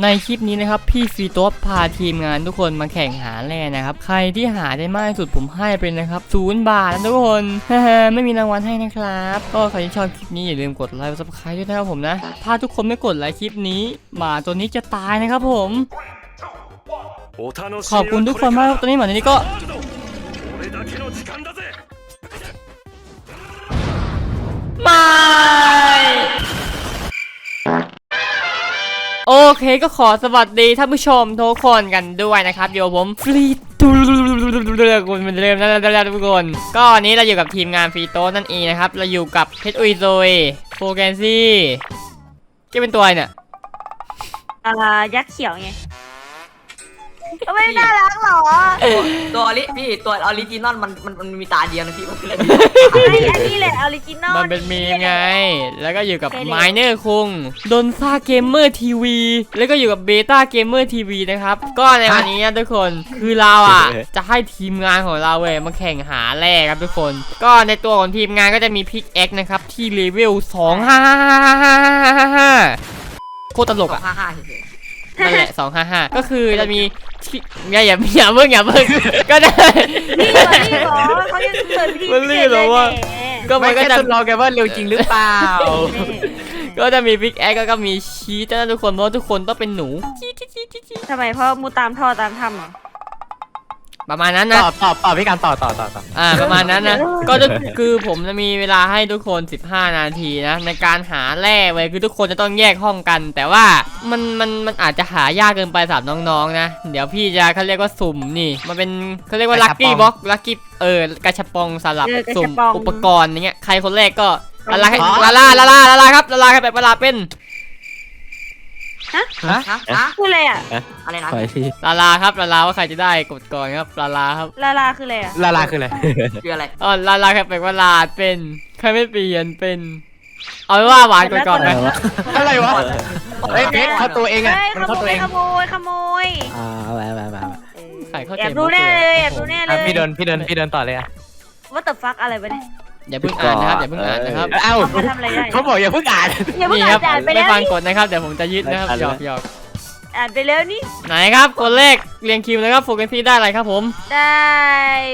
ในคลิปนี้นะครับพี่ฟีโต๊พาทีมงานทุกคนมาแข่งหาแร่นะครับ ใครที่หาได้มากที่สุดผมให้เป็นนะครับศูนย์บาทนะทุกคนไม่มีรางวัลให้นะครับ ก็ใครที่ชอบคลิปนี้อย่าลืมกดไลค์ซับสไครต์ด้วยนะครับผมนะ ถ้าทุกคนไม่กดไลค์คลิปนี้หมาตัวนี้จะตายนะครับผม ขอบคุณทุกคนมากตอนนี้หมาตัวนี้ก็ไม่ โอเคก็ขอสวัสดีท่านผู้ชมทุกคนกันด้วยนะครับเดี๋ยวผมฟรีตูคุณเป็นเริ่มแล้วแล้วทุกคนก็วันนี้เราอยู่กับทีมงานฟรีโต้นั่นเองนะครับ เราอยู่กับเพชรอุยโซยโฟแกนซี่จะเป็นตัวเนี่ยอ่ายักษ์เขียวไง ก็ไม่น่ารักหรอตัวออริพี่ตัวออริจินอลมันมันมันมีตาเดียวนะพี่มันคืออะไรไอ้อันนี้แหละออริจินอลมันเป็นมีมไง แล้วก็อยู่กับไมเนอร์คุงดนซ่าเกมเมอร์ทีวีแล้วก็อยู่กับเบต้าเกมเมอร์ทีวีนะครับ ก็ในวันนี้นะทุกคนคือเราอะ จะให้ทีมงานของเราเว้ยมาแข่งหาแร่ครับทุกคน ก็ในตัวของทีมงานก็จะมีพิกแอ็กนะครับที่เลเวล2 5 5 5โคตรตลกอะ ห้าห้าเฉยนั่นแหละ255ก็คือจะมีที่อย่าอย่าอย่าเพิ่งอย่าเพิ่งก็ได้นี่เหรอนี่เหรอเขายังเปิดพิธีมันรีบเหรอวะก็ก็มัมันนก็ก็จะจะรอกันว่าเร็วจริงหรือเปล่า ก็จะมีพิกแอคก็มีชีสนะทุกคนเพราะว่าทุกคนต้องเป็นหนูทำไมเพราะมูตามท่อตามถ้ำเหรอ ประมาณนั้นนะตอบต่อต่อพี่การตอบตอบต่อต่ออ่าประมาณนั้นนะ ก็จะคือผมจะมีเวลาให้ทุกคน 15 นาทีนะ ในการหาแร่เว้ยคือทุกคนจะต้องแยกห้องกัน แต่ว่ามันมันมันอาจจะหายากเกินไปสำหรับน้องๆนะ เดี๋ยวพี่จะเขาเรียกว่าสุ่มนี่ มันเป็นเขาเรียกว่าลักกี้บ็อกลักกี้เออกระชับปองสลับสุ่มอุปกรณ์อย่างเงี้ยใครคนแรกก็ละลาละลาละลาละลาครับละลาครับแบบละลาเป็น ฮะฮะฮะคืออะไรอะอะไรนะ ขออีกทีลาลาครับลาลาว่าใครจะได้กดก่อนครับลาลาครับลาลาคืออะไรอะลาลาคืออะไร คืออะไรอ๋อลาลาครับแปลว่าลาเป็นใครไม่เปลี่ยนเป็น เอาเป็นว่าหวานก่อนก่อนไหมอะไรวะเอ้ยเพชรเขาตัวเองอะเฮ้ยมันขเขาโมตัวยเองขโมยขโมยอ่าเอาไปเอาไปเอาไปเอาไปเออใครเข้าใจแอบดูแน่เลยแอบดูแน่เลอะยพี่เดินพี่เดินพี่เดินต่อเลยอะว่าแต่ฟักอะไรไปเนี่ย อย่าเพิ่งอ่านนะครับอย่าเพิ่งอ่านนะครับเอ้าเขาทำอะไรได้เขาบอกอย่าเพิ่งอ่านอย่าเพิ่งนี่ครับอ่านไปไม่แล้วฟังนี่กดนะครับเดี๋ยวผมจะยึดนะครับไม่หยทัอนกแล้วหยอกอ่านไปแล้วนี่ไหนครับคนแรกเรียงคิวนะครับโฟกัสพี่ได้อะไรครับผม ได้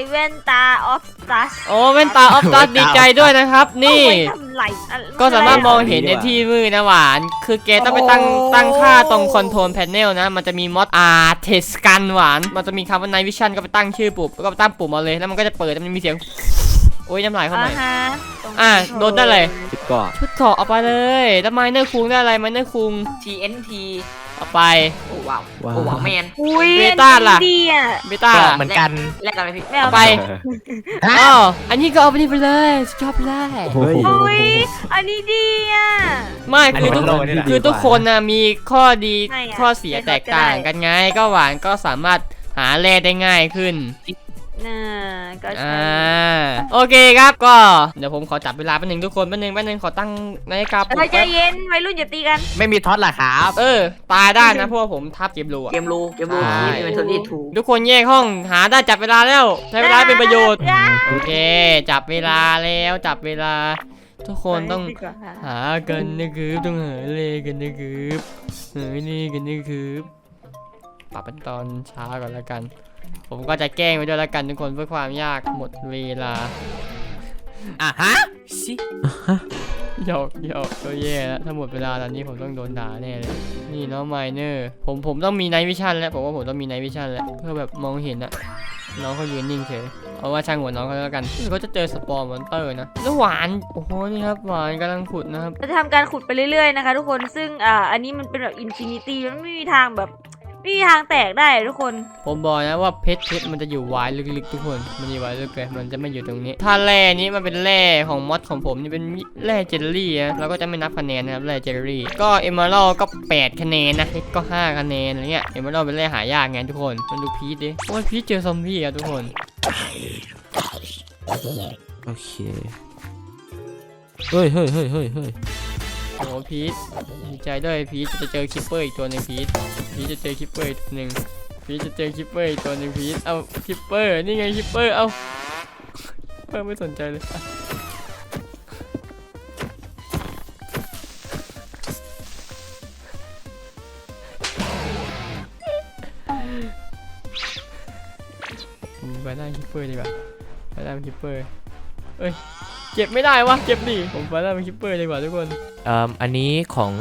แว่นตาออฟตัสโอ้แว่นตาออฟตัสดีใจด้วยนะครับ นี่เอาไว้ทำไรอะก็สามารถมองเห็นในที่มืดนะหวาน คือแกต้องไปตั้งตั้งค่าตรงคอนโทรลแพนเนลนะ มันจะมีมอดอาร์เทสกันหวาน มันจะมีคำว่าไนวิชั่นก็ไปตั้งชื่อปุ่มแล้วก็ไปตั้งปุ่มเอาเลย แล้วมันก็จะเปิดมันมีเสียง โอ้ยน้ำลายเข้าอ่ามาฮะตรงอะโดนได้เลยคิดก่อนชุดเกราะเอาไปเลยแล้วไมเนอร์คุงได้อะไรไมเนอร์คุงทีเอ็นทีเอาไป โอ้ว้าวโอ้ว้าวแมนอุ้ยเบต้าล่ะ อันนี้ดีอะเบต้าก็เหมือนกัน แลกกันไหมพี่ไม่เอาเอาไป อ้าวอันนี้ก็เอาไปนี่ไปเลยสุดยอดไปเลย โอ้โห อุ้ยอันนี้ดีอะ ไม่คือทุกอันนี้มันโลกนี่แหละ คือทุกคนนะมีข้อดีไม่อะข้อเสียไม่แตกต่างเข้าใจกันไง ก็หวานก็สามารถหาแร่ได้ง่ายขึ้น น่าก็ใช่อ่าโอเคครับก็เดี๋ยวผมขอจับเวลาแป๊บนึงทุกคนแป๊บนึงแป๊บนึงขอตั้งนาฬิกาปลุเฮ้ยกใจแป๊บเย็นวัยรุ่นอย่าตีกัน ไม่มีท็อตเหรอครับเออ ตายได้นะเพราะว่าผมทับเกมรูอะ เกมรูเกมรูใช่ นี่เป็นทนี่ถูทุกคนแยกห้องหาได้จับเวลาแล้วใช้เวลาให้เป็นประโยชน์อ่าโอเค จับเวลาแล้วจับเวลา ทุกคนต้องดีกว่าค่ะหากันนะครับต้องหาเลกันนะครับหานี่กันนะครับปรับเป็นตอนช้าก่อนแล้วกัน ผมก็จะแกล้งไปด้วยแล้วกันทุกคนเพื่อความยากหมดเวลาอะฮะชิหยอกหยอกก็แย่แล้วถ้าหมดเวลาตอนนี้ผมต้องโดนด่าแน่เลย นี่น้องไมเนอร์ผมผมต้องมีไนท์วิชั่นแล้วผมว่าผมต้องมีไนท์วิชั่นแล้วเพื่อแบบมองเห็นอะน้องเขายืนนิ่งเฉยเอาว่าช่างหัวน้องเขาแล้วกันเขาจะเจอสปอร์มอนเตอร์นะแล้วหวานโอ้โหนี่ครับหวานกำลังขุดนะครับเราจะทำการขุดไปเรื่อยๆนะคะ ทุกคนซึ่งอ่าอันนี้มันเป็นแบบอินฟินิตี้มันไม่มีทางแบบ ไม่มีทางแตกได้ทุกคน ผมบอกนะว่าเพชรเพชรมันจะอยู่ไว้ลึกๆทุกคน มันอยู่ไว้ลึกเลยมันจะไม่อยู่ตรงนี้ ถ้าแร่นี้มันเป็นแร่ของมอดของผมนี่เป็นแร่เจลลี่นะเราก็จะไม่นับคะแนนนะครับแร่เจลลี่ ก็เอม r ร l ก็ 8 คะแนนนะเพชรก็ 5 คะแนนอะไรเงี้ยเอม r ร l เป็นแร่หายากไงทุกคนมันดูพีชดิโอ้ยพีชเจอซอมบี้อะทุกคนโอเคเฮ้ยเฮ้ยเฮ้ยเฮ้ยเฮ้ย โอ้พีทดีใจด้วยพีทจะเจอคิปเปอร์อีกตัวหนึ่งพีทพีทจะเจอคิปเปอร์อีกตัวหนึ่งพีทจะเจอคิปเปอร์อีกตัวหนึ่งพีทเอาคิปเปอร์นี่ไงคิปเปอร์เอาเพิ่มไม่สนใจเลยไปได้คิปเปอร์ดีกว่าไปได้คิปเปอร์เอ้ย เก็บไม่ได้วะเก็บดิผมไปได้คิปเปอร์ดีกว่าทุกคนเอ่ออันนี้ของ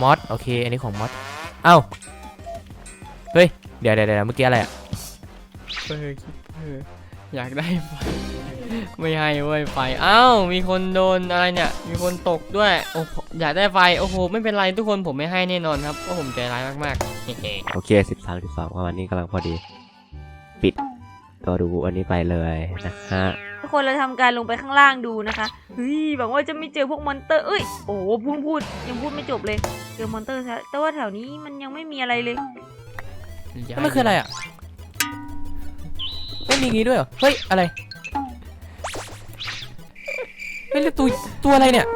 มอสโอเค อันนี้ของมอสเอ้าเฮ้ยเดี๋ยวเดี๋ยวเดี๋ยวเมื่อกี้อะไรอะเปอร์คิปเปอร์อยากได้ไฟไม่ให้เว้ยไฟเอ้ามีคนโดนอะไรเนี่ย มีคนตกด้วยโอ้โหอยากได้ไฟโอ้โหไม่เป็นไรทุกคนผมไม่ให้แน่นอนครับเพราะผมใจร้ายมากๆโอเคสิบสามสิบสองประมาณนี้กำลังพอดี ปิดตัวดูอันนี้ไปเลยนะฮะทุก คนเราทำการลงไปข้างล่างดูนะคะเฮ้ยหวังว่าจะไม่เจอพวกมอนเตอร์เอ้ยโอ้โหพูดพูดยังพูดไม่จบเลยเจอมอนเตอร์ซะแต่ว่าแถวนี้มันยังไม่มีอะไรเลยแล้วมันคืออะไรอะไม่มีงี้ด้วยเหรอเฮ้ยอะไรเฮ้ยแล้วตัวตัวอะไรเนี่ย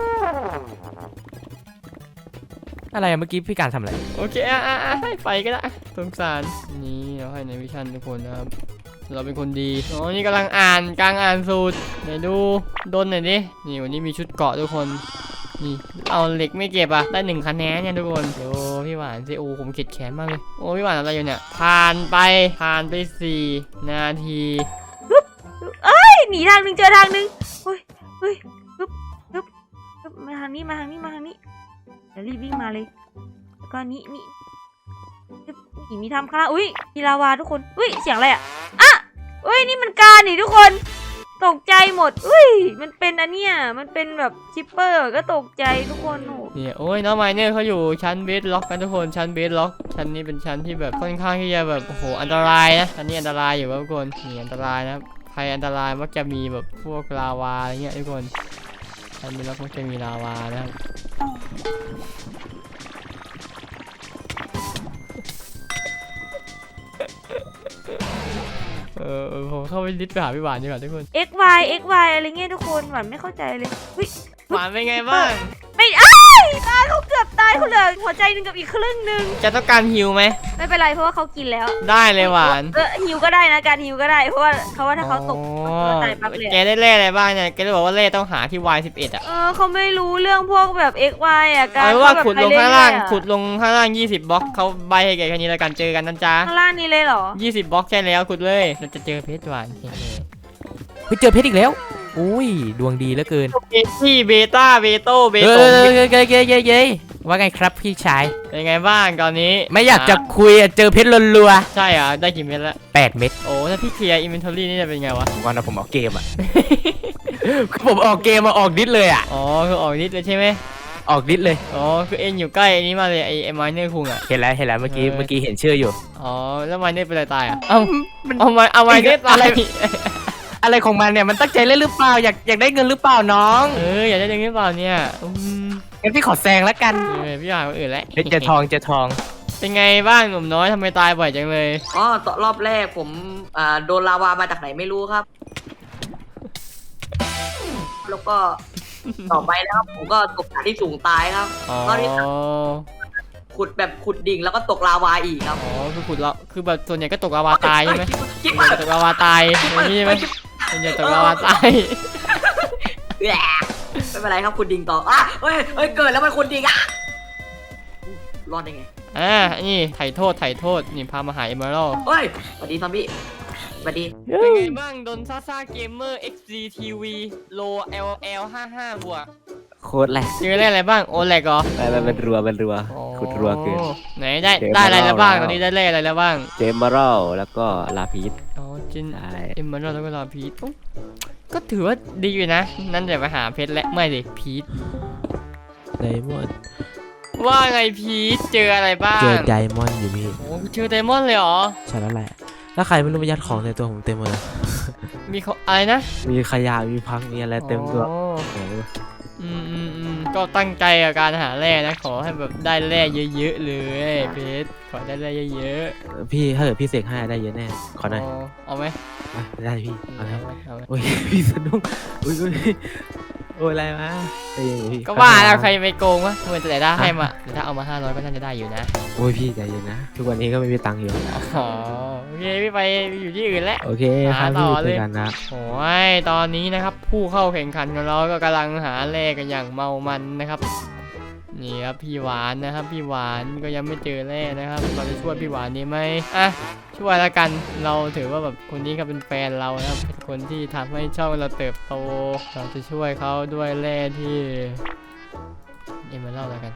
อะไรอะเมื่อกี้พี่การทำอะไร โอเคอะอะอะให้ไฟก็ได้อะสงสาร นี่เราให้ในวิชันทุกคนนะครับ เราเป็นคนดีอ๋อนี่กำลังอ่านกลางอ่านสูตรไหนดูดนหน่อยดินี่วันนี้มีชุดเกาะทุกคนนี่เอาเหล็กไม่เก็บอะได้หนึ่งคะแนนเนี่ยทุกคนโอ้พี่หวานสิโอผมเข็ดแขนมากเลยโอ้พี่หวานอะไรอยู่เนี่ยผ่านไปผ่านไปสี่นาทีเฮ้ยหนีทางหนึ่งเจอทางหนึ่งเฮ้ยเฮ้ยฮึบฮึบึบมาทางนี้มาทางนี้มาทางนี้เดี๋ยวรีบวิ่งมาเลยแล้วก็นี้นี่นี่มีทำข้างล่าอุ้ยมีลาวาทุกคนอุ้ยเสียงอะไรอะอะ อุ้ยนี่มันการนี่ทุกคนตกใจหมดอุ้ย มันเป็นอันเนี้ยมันเป็นแบบชิปเปอร์ก็ตกใจทุกคนโอ้เนี่ยโอ้ยน้องไมเนอร์เขาอยู่ชั้นเบสล็อกกันทุกคนชั้นเบสล็อกชั้นนี้เป็นชั้นที่แบบค่อนข้างที่จะแบบโอ้โหอันตรายนะชั้นนี้อันตรายอยู่ครับทุกคนนี่อันตรายนะภัยอันตรายมักจะมีแบบพวกลาวาอะไรเงี้ยทุกคนชั้นเบสล็อกมักจะมีลาวานะครับ เออเออผมเข้าไปดิสไปหาพี่หวานดีกว่าทุกคนเอ็กวเอ็กวอะไรเงี้ยทุกคนหวานไม่เข้าใจเลยอุ้ยหวานเป็นไงบ้าง ไม่อ้าย ตายเขาเกือบตายเขาเหลือหัวใจหนึ่งกับอีกครึ่งหนึ่งจะต้องการฮิวไหม ไม่เป็นไรเพราะว่าเขากินแล้วได้เลยหวานเออฮิวก็ได้นะการฮิวก็ได้เพราะว่าเขาว่าถ้าเขาตกอ๋เขาอตายปั๊บเลยแกอะได้เล่อะไรบ้างเนี่ย แกได้บอกว่าเล่ต้องหาที่ Y11 อะ เออเขาไม่รู้เรื่องพวกแบบ x y อะการเอาเป็นว่าเขแบบขุดลงไปข้างเรื่ล่าองยๆอะขุดลงข้างล่าง 20บล็อกเขาใบให้แกแค่นี้แล้วกันเจอกันนะจ๊ะข้างล่างนี้เลยเหรอ 20บล็อกใช่แล้วขุดเลยเราจะเจอเพชรหวานเฮ้ยเจอเพชรอีกแล้ว อุ้ยดวงดีเหลือเกินเบที่เบต้าเบโตเบเอโตอเย้เย้เย้เย้เย้ว่าไงครับพี่ชาย เป็นไงบ้างตอนนี้ไม่อยากจะคุยอะเจอเพชรรัวใช่เหรอะได้กี่เม็ดแล้วๆแปดเม็ดโอ้ถ้าพี่เคลียร์อินเวนทอรี่นี่จะเป็นไงวะวันนั้นผมออกเกมอะผมออกเกมมาออกดิสเลยอะ อ๋อคือออกนิดเลยใช่ไหมออกดิสเลย อ๋อคือเอ็นอยู่ใกล้อันนี้มาเลยไอ้ไอ้ไมเนอร์คุงอะ เห็นแล้วเห็นแล้วเมื่อกี้เออ เมื่อกี้เห็นชื่ออยู่ อ๋อแล้วไมเนอร์เป็นอะไรตายอะเอ้าเอาไมเอาไมเนอร์ตาอะไรย อะไรของมันเนี่ยมันตั้งใจเล่นหรือเปล่าอยากอยากได้เงินหรือเปล่าน้องเอออยากได้ยังหรือเปล่าเนี่ยอืมงั้นพี่ขอแซงแล้วกันเออพี่อ่านคนอื่นแล้วเฮ้ยเจอทองเจอทอง เป็นไงบ้างหนุ่มน้อยทำไมตายบ่อยจังเลยอ๋อตอนรอบแรกผมอ่าโดนลาวามาจากไหนไม่รู้ครับ แล้วก็ ต่อไปนะครับผมก็ตกจากที่สูงตายครับอ๋อรอบที่สามขุดแบบขุดดิ่งแล้วก็ตกลาวาอีกครับอ๋อคือขุดเราคือแบบส่วนใหญ่ก็ตกลาวาตายใช่ไหมคิดส่วนว่าใหญ่ตกลาวาตายอย่างนี้ใช่ไหมส่ วนใหญ่ตกลาวาตายแหละไม่เป็นไรครับขุดดิ่งต่ออะเฮ้ยเฮ้ยเกิดแล้วมันขุดดิ่งอะรอดได้ไงอ่านี่ไถ่โทษไถ่โทษนี่พามาหาเอเมอรัลเฮ้ยสวัสดีซอมบี้สวัสดีเป็นไงบ้างโดนซ่าซ่าเกมเมอร์ XGTV Low LL 55บวกโคตรแหลกเจอได้อะไรบ้างโอแลกเหรอไปไปเป็นรัวเป็นรัวอ๋อขุดรัวเกินไหนได้เจอได้อะไรแล้วบ้างแล้วตอนนี้ได้เลขอะไรแล้วบ้าง เจมบารัลแล้วก็ลาพีสอ๋อ จินใช่เอมเมอรัลแล้วก็ลาพีทอุ๊ยก็ถือว่าดีอยู่นะ นั่นเดี๋ยวไปหาเพชรและไม่ดิพีทไดมอนด์ว่าไงพีทเจออะไรบ้าง เจอไดมอนด์อยู่พี่ โอ้เจอไดมอนด์เลยเหรอ ใช่แล้วแหละแล้วใครไม่รู้มายัดของในตัวผมเต็มหมดเลย มีเขาอะไรนะ มีขยะ มีพังมีอะไรเต็มตัว ก็ตั้งใจกับการหาแร่นะ ขอให้แบบได้แร่เยอะๆเลยเพชรขอได้แร่เยอะพี่ถ้าเกิดพี่เสกให้ได้เยอะแน่ ขอๆหน่อยอ๋อเอาไหมอะได้พี่เอาเลยเอาไหมเอาไหมโอ้ยพี่สนุกอุ้ยอุ้ย โอ้ยอะไรมาได้ยังไงพี่ก็ว่าแล้วใครไปโกงวะเมื่อแต่ถ้าให้มาแต่ถ้าเอามา500ก็น่าจะได้อยู่นะโอ้ยพี่ใจเย็นนะ ทุกวันนี้ก็ไม่มีตังค์อยู่ อ๋อโอเคพี่ไปอยู่ที่อื่นแล้ว โอเคครับหาต่พี่อเจเลอยกันนะ โอ้ยตอนนี้นะครับผู้เข้าแข่งขันของเราก็กำลังหาแร่กันอย่างเมามันนะครับ นี่ครับพี่หวานนะครับพี่หวานก็ยังไม่เจอแร่นะครับ เราจะช่วยพี่หวานดีไหมอะช่วยแล้วกันเราถือว่าแบบคนนี้ก็เป็นแฟนเรานะครับเป็นคนที่ทำให้ช่องเราเติบโตเราจะช่วยเขาด้วยแร่ที่เอ็มมาเล่าแล้วกัน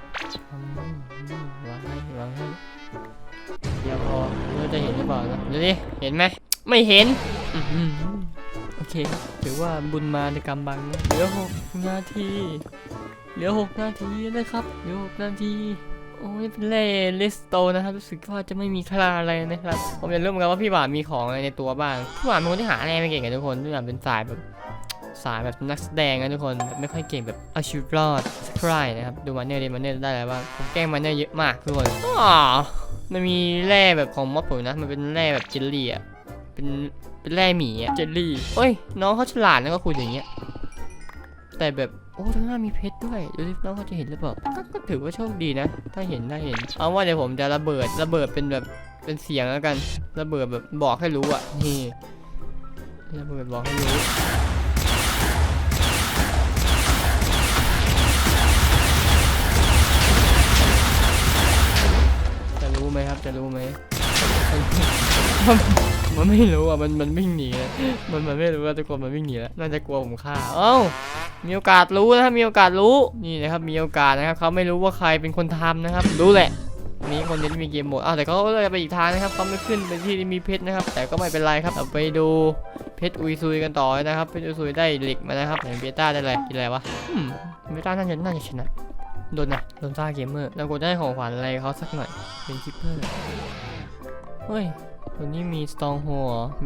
วางให้วางให้เดี๋ยวพอไม่รู้จะเห็นหรือเปล่านะดูดิเห็นไหมไม่เห็นอโอเคถือว่าบุญมาในกำบังเหลือหกนาที เหลือ 6 นาทีนะครับ เหลือ 6 นาที โอ้ยเป็นเล่ลิสโตนะครับ รู้สึกว่าจะไม่มีค่าอะไรนะครับ ผมอยากรู้เหมือนกันว่าพี่หวานมีของอะไรในตัวบ้าง พี่หวานเป็นคนที่หาอะไรไม่เก่งกันทุกคนพี่หวานเป็นสายแบบสายแบบนักแสดงนะทุกคนแบบไม่ค่อยเก่งแบบเอาชีวิตรอดสักเท่าไหร่นะครับ ดูมันเนอร์ดิมันเนอร์ได้อะไรบ้างผมแกล้งมันเนอร์เยอะมากทุกคนอ๋อมันมีแร่แบบของมอสผมนะ มันเป็นแร่แบบเจลลี่อะเป็นเป็นแร่หมีอะเจลลี่เอ้ย น้องเขาฉลาดนะก็คุยอย่างเงี้ยแต่แบบโอ้ข้างหน้ามีเพชรด้วยดูสิน้องเขาจะเห็นหรือเปล่าก็ก็ถือว่าโชคดีนะ ถ้าเห็นถ้าเห็น เอาว่าเดี๋ยวผมจะระเบิดระเบิดเป็นแบบเป็นเสียงแล้วกัน ระเบิดแบบบอกให้รู้อะนี่ระเบิดบอกให้รู้จะรู้ไหมครับจะรู้ไหม มันไม่รู้อะมันมันวิ่งหนีมันมันไม่รู้ว่าทุกคนมันวิ่งหนีแล้วน่าจะกลัวผมฆ่าเอ้ามีโอกาสรู้นะครับมีโอกาสรู้นี่นะครับมีโอกาสนะครับเขาไม่รู้ว่าใครเป็นคนทำนะครับ รู้แหละมีคนที่มีเกมหมดอ้าวแต่เขาก็เลยไปอีกทางนะครับเขาไม่ขึ้นไปที่ที่มีเพชรนะครับ แต่ก็ไม่เป็นไรครับเราไปดูเพชรอุยซุยกันต่อนะครับเพชรอุยซุยได้เหล็กมานะครับเบต้าได้อะไรกินอะไรวะเบต้าน่าจะน่าจะชนะโดนนะโดนซ่าเกมเมอร์เรากดได้ของขวัญอะไรเขาสักหน่อยเป็นคิปเปอร์เฮ้ย วันนี้มีสตองโฮ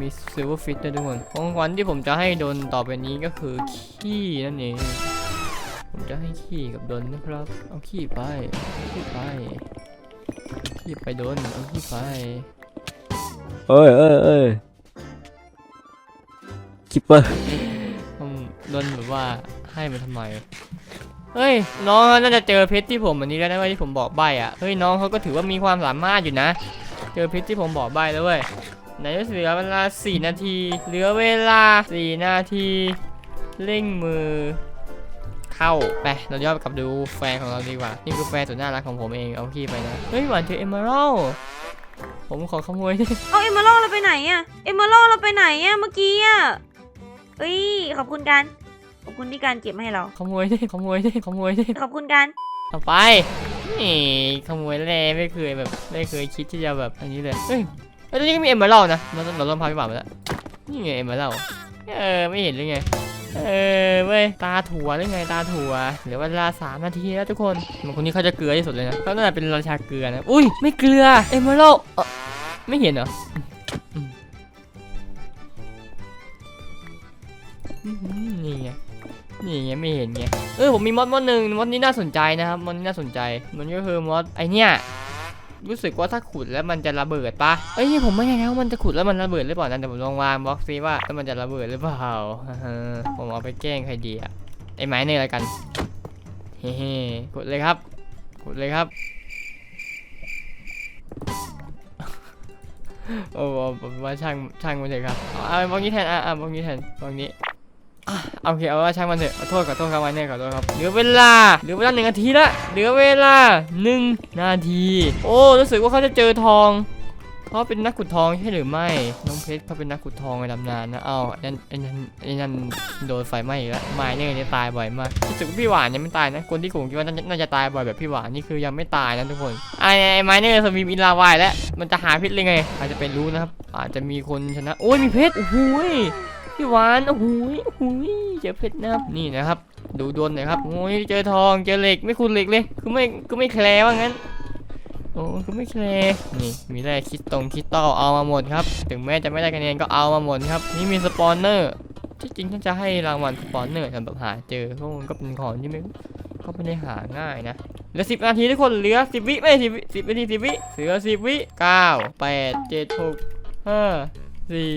มีซิลเวอร์ฟิตด้วยทุกคนของขวัญที่ผมจะให้โดนต่อไปนี้ก็คือขี้นั่นเอง ผมจะให้ขี้กับดนนะครับ เอาขี้ไปเอาขี้ไปขี้ไปดนเอาขี้ไปเอ้ยเอ้ยเอ้ยคิปเปอร์ผมดนแบบว่าให้มันทำไมเฮ้ยน้องน่าจะเจอเพชรที่ผมอันนี้แล้วนะเว้ยที่ผมบอกใบอะเฮ้ยน้องเขาก็ถือว่ามีความสามารถอยู่นะ เจอเพชรที่ผมบอกใบแล้วเว้ยไหนจะเหลือเวลา 4 นาที เหลือเวลา 4 นาที เร่งมือ เข้า ไป เราย้อนกลับดูแฟนของเราดีกว่า นี่คือแฟนสุดน่ารักของผมเอง เอาขี้ไปนะ เฮ้ยหวานเจอเอมเมอรัลผมขอขโมยดิเอาเอมเมอรัลเราไปไหนอะเอมเมอรัลเราไปไหนอะเมื่อกี้อะเอ้ย ขอบคุณกัน ขอบคุณที่การเก็บมาให้เรา ขโมยดิขโมยดิขโมยดิขอบคุณกัน เอาไปนี่ขโมยแร่ไม่เคยแบบไม่เคยคิดที่จะแบบอันนี้เลยเฮ้ยเฮ้ยตอนนี้ก็มีเอ็มเมอรัลนะเราต้องเราต้องพาพี่บ่าวมาแล้วนี่ไงเอ็มเมอรัลเออไม่เห็นหรือไงเออเว้ยตาถั่วหรือไงตาถั่วเหลือเวลาสามนาทีแล้วทุกคนมันคนนี้เขาจะเกลือที่สุดเลยนะเขาน่าจะเป็นราชาเกลือนะอุ้ยไม่เกลือเอ็มมอรัลเอ่อไม่เห็นเหรอนี่ไง นี่ไงไม่เห็นไงเออผมมีมอดมอดหนึ่งมอดนี้น่าสนใจนะครับมอดนี้น่าสนใจ มันก็คือมอดไอเนี้ยรู้สึกว่าถ้าขุดแล้วมันจะระเบิดปะเอ้ยผมไม่แน่ใจว่ามันจะขุดแล้วมันระเบิดหรือเปล่านะแต่ผมลองวางบล็อกซิว่าแล้วมันจะระเบิดหรือเปล่าผมเอาไปแกล้งใครดีอะไอไม้เนี่ยละกันเฮ้ๆกดเลยครับ กดเลยครับ โอ้โหผมว่าช่างช่างมันเถอะครับเอาเอาบล็อกนี้แทนอะอะบล็อกนี้แทนบล็อกนี้ อะโอเคเอาว่าช่างมันเถอะขอโทษขอโทษครับวันนี้ขอโทษครับเหลือเวลาเหลือเวลาหนึ่งนาทีละเหลือเวลาหนึ่งนาที โอ้รู้สึกว่าเขาจะเจอทองเขาเป็นนักขุดทองใช่หรือไม่น้องเพชรเขาเป็นนักขุดทองในตำนานนะเอ้าไอ้นั่นไอ้นั่นนั่นโดนไฟไหม้อีกแล้วไม้เนี่ยเนี่ยตายบ่อยมากรู้สึกว่าพี่หวานยังไม่ตายนะคนที่ผมคิดว่าน่าจะตายบ่อยแบบพี่หวานนี่คือยังไม่ตายนะทุกคนไอ้ไอ้ไม้เนี่ยสวีมอินลาวายแล้วมันจะหาเพชรเลยไงอาจจะเป็นรู้นะครับอาจจะมีคนชนะโอ้ยมีเพชรโอ้ย พี่หวานโอ้โหโอ้โหยเจอเพชรนะครับนี่นะครับ ดูดวลหน่อยครับโอ้ยเจอทองเจอเหล็กไม่คุณเหล็กเลยคือไม่คือไม่แคร์ว่างั้นโอ้คือไม่แคร์นี่มีแร่คิดตรงคิดต่อเอามาหมดครับ ถึงแม้จะไม่ได้คะแนนก็เอามาหมดครับ นี่มีสปอนเนอร์ที่จริงถ้าจะให้รางวัลสปอนเนอร์สำหรับหาเจอเพราะมันก็เป็นของที่ไม่ก็ไม่ได้หาง่ายนะเหลือสิบนาทีทุกคนเหลือสิบวิไม่สิบวิสิบนาทีสิบวิเหลือสิบวิเก้าแปดเจ็ดหกห้าสี่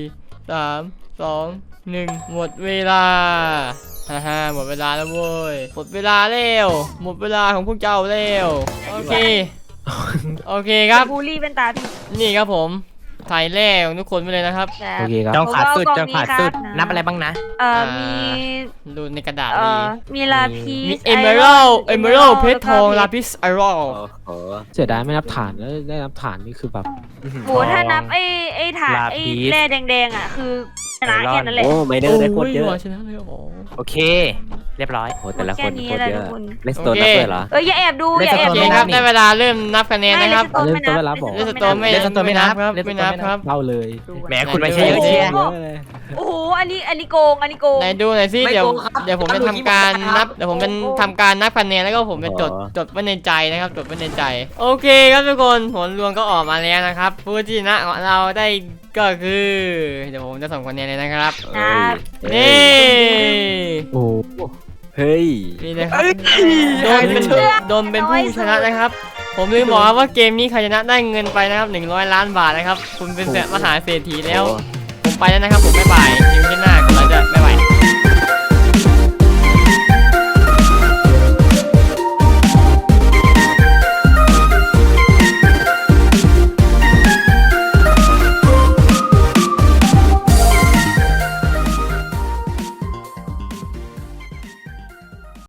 สาม สองหนึ่งหมดเวลาฮ่าฮ่าหมดเวลาแล้วเว้ยหมดเวลาแล้วหมดเวลาของพวกเจ้าแล้วโอเคโอเคครับบูลลี่เป็นตาพี่นี่ครับผมใส่แร่ของทุกคนไปเลยนะครับแต่โอเคครับจองขาดสุดผมจว่าองขาดสุดกองนี้ครับนับอะไรบ้างนะ เอ่ออ่ามีดูในกระดาษเอ่มีอมีลาพีมีสเอเมอรัลเอเมอรัลเพชรทองลาพิสไอรัลโอ้โหเสียดายไม่นับฐานแล้วได้นับฐานนี่คือแบบอื้อหือโหถ้านับไอ้ไอ้ถาดลาไอ้พีสแร่แดงๆอะคือ ชนะไอรอนแค่นั้นแหละโอ้ไม่เดอร์ได้โคตรเยอะโชนะเลยโอ้โอเค เรียบร้อยโอ้แต่ละคแค่นนี้โคตรแหละเยทุอะกคนเลสโตนนับด้วยเหรอเอ้ยอย่าแอบดูอย่าแอบโอเคดูครับนี่ได้เวลาเริ่มนับคะแนนนะครับไม่เล่นไม่ตัวนัเวลาบอกเลสโตนไม่เลสโตนไม่นับครับเลสโตไม่นไม่นับนับครับเล่าเลยแหมคุณไม่ใช่เยอะโอ้เชียร์ โหโอ้โหอันนี้อันนี้โกงอันนี้โกง ไหนดูหน่อยสิไม่เดี๋ยวโกงครับเดี๋ยวผมจะทำดูทำการที่ผมนับทำเดี๋ยวผมเป็นโอ้โหทำการนับคะแนนแล้วก็ผมจะจดอ๋อ จดไว้ในใจนะครับจดไว้ในใจ โอเคครับทุกคนผลรวมก็ออกมาแล้วนะครับผู้ที่ชนะของเราได้ก็คือ เดี๋ยวผมจะส่งคะแนนเลยนะครับ ครับ นี่โอ้โหเฮ้ย นี่นะครับโดนเป็นโดนเป็นผู้ชนะนะครับ ผมลืมบอกครับว่าเกมนี้ใครชนะได้เงินไปนะครับ100 ล้านบาทนะครับ คุณเป็นเศรษฐมหาเศรษฐีแล้วผม ไปแล้วนะครับผมบ๊ายบายเจอกันที่หน้า